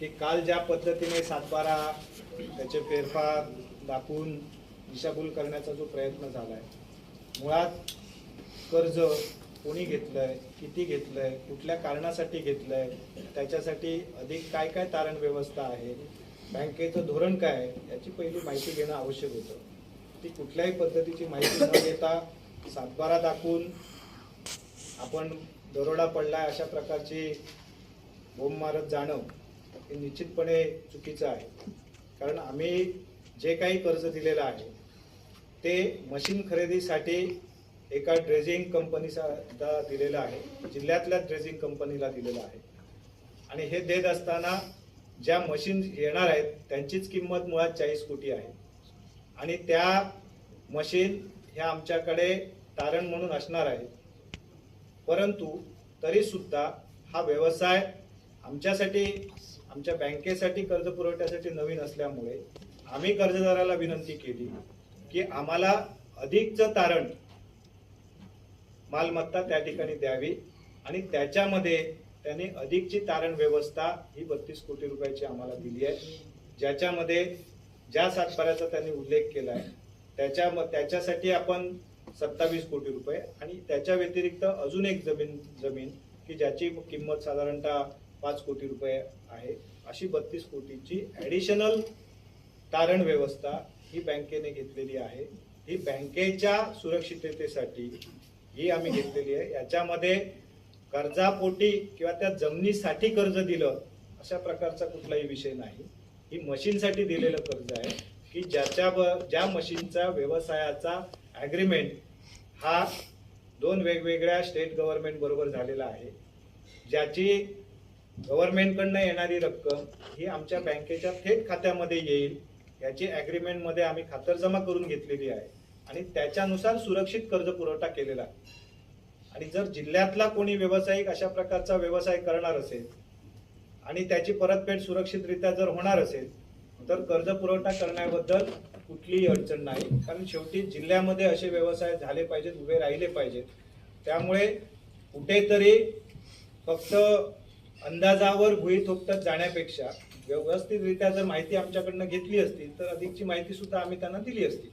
की काल ज्या पद्धतीने सातबारा त्याचे फेरफार दाखवून दिशाभूल करण्याचा जो प्रयत्न झाला आहे मुळात कर्ज कोणी घेतलंय किती घेतलंय कुठल्या कारणासाठी घेतलंय त्याच्यासाठी अधिक काय काय तारण व्यवस्था आहे बँकेचं धोरण काय आहे याची पहिली माहिती घेणं आवश्यक होतं. ती कुठल्याही पद्धतीची माहिती न देता सातबारा दाखवून आपण दरोडा पडलाय अशा प्रकारची बोंब मारत जाणं हे निश्चितपणे चुकीचं आहे. कारण आम्ही जे काही कर्ज दिलेलं आहे ते मशीन खरेदीसाठी एका ड्रेजिंग कंपनीचा दिलेलं आहे जिल्ह्यातल्या ड्रेजिंग कंपनीला दिलेलं आहे. आणि हे देत असताना ज्या मशीन येणार आहेत त्यांचीच किंमत मुळात चाळीस कोटी आहे. आणि त्या मशीन ह्या आमच्याकडे तारण म्हणून असणार आहेत परंतु तरीसुद्धा हा व्यवसाय आमच्यासाठी आमच्या बँकेसाठी कर्ज पुरवठ्यासाठी नवीन असल्यामुळे आम्ही कर्जदाराला विनंती केली की आम्हाला अधिकचं तारण मालमत्ता त्या ठिकाणी द्यावी आणि त्याच्यामध्ये त्यांनी अधिकची तारण व्यवस्था ही बत्तीस कोटी रुपयाची आम्हाला दिली आहे. ज्याच्यामध्ये ज्या सातबाऱ्याचा त्यांनी उल्लेख केला आहे त्याच्या त्याच्यासाठी आपण सत्तावीस कोटी रुपये आणि त्याच्या व्यतिरिक्त अजून एक जमीन जमीन की ज्याची किंमत साधारणतः पाच कोटी रुपये आहे. अशी बत्तीस कोटीची ॲडिशनल तारण व्यवस्था ही बँकेने घेतलेली आहे. ही बँकेच्या सुरक्षिततेसाठी ही आम्ही घेतलेली आहे. याच्यामध्ये कर्जापोटी किंवा त्या जमिनीसाठी कर्ज दिलं अशा प्रकारचा कुठलाही विषय नाही. ही मशीनसाठी दिलेलं कर्ज आहे की ज्याच्या ज्या मशीनचा व्यवसायाचा ॲग्रीमेंट हा दोन वेगवेगळ्या स्टेट गव्हर्नमेंट बरोबर झालेला आहे. ज्याची गव्हर्नमेंटकडनं येणारी रक्कम ही आमच्या बँकेच्या थेट खात्यामध्ये येईल. याची ॲग्रीमेंटमध्ये आम्ही खातरजमा करून घेतलेली आहे. आणि त्याच्यानुसार सुरक्षित कर्ज पुरवठा केलेला आहे. आणि जर जिल्ह्यातला कोणी व्यावसायिक अशा प्रकारचा व्यवसाय करणार असेल आणि त्याची परतफेड सुरक्षितरित्या जर होणार असेल तर कर्ज पुरवठा करण्याबद्दल कुठलीही अडचण नाही. कारण शेवटी जिल्ह्यामध्ये असे व्यवसाय झाले पाहिजेत उभे राहिले पाहिजेत. त्यामुळे कुठेतरी फक्त अंदाजावर भुई थोपटत जाण्यापेक्षा व्यवस्थितरित्या जर माहिती आमच्याकडनं घेतली असती तर अधिकची माहिती सुद्धा आम्ही त्यांना दिली असती.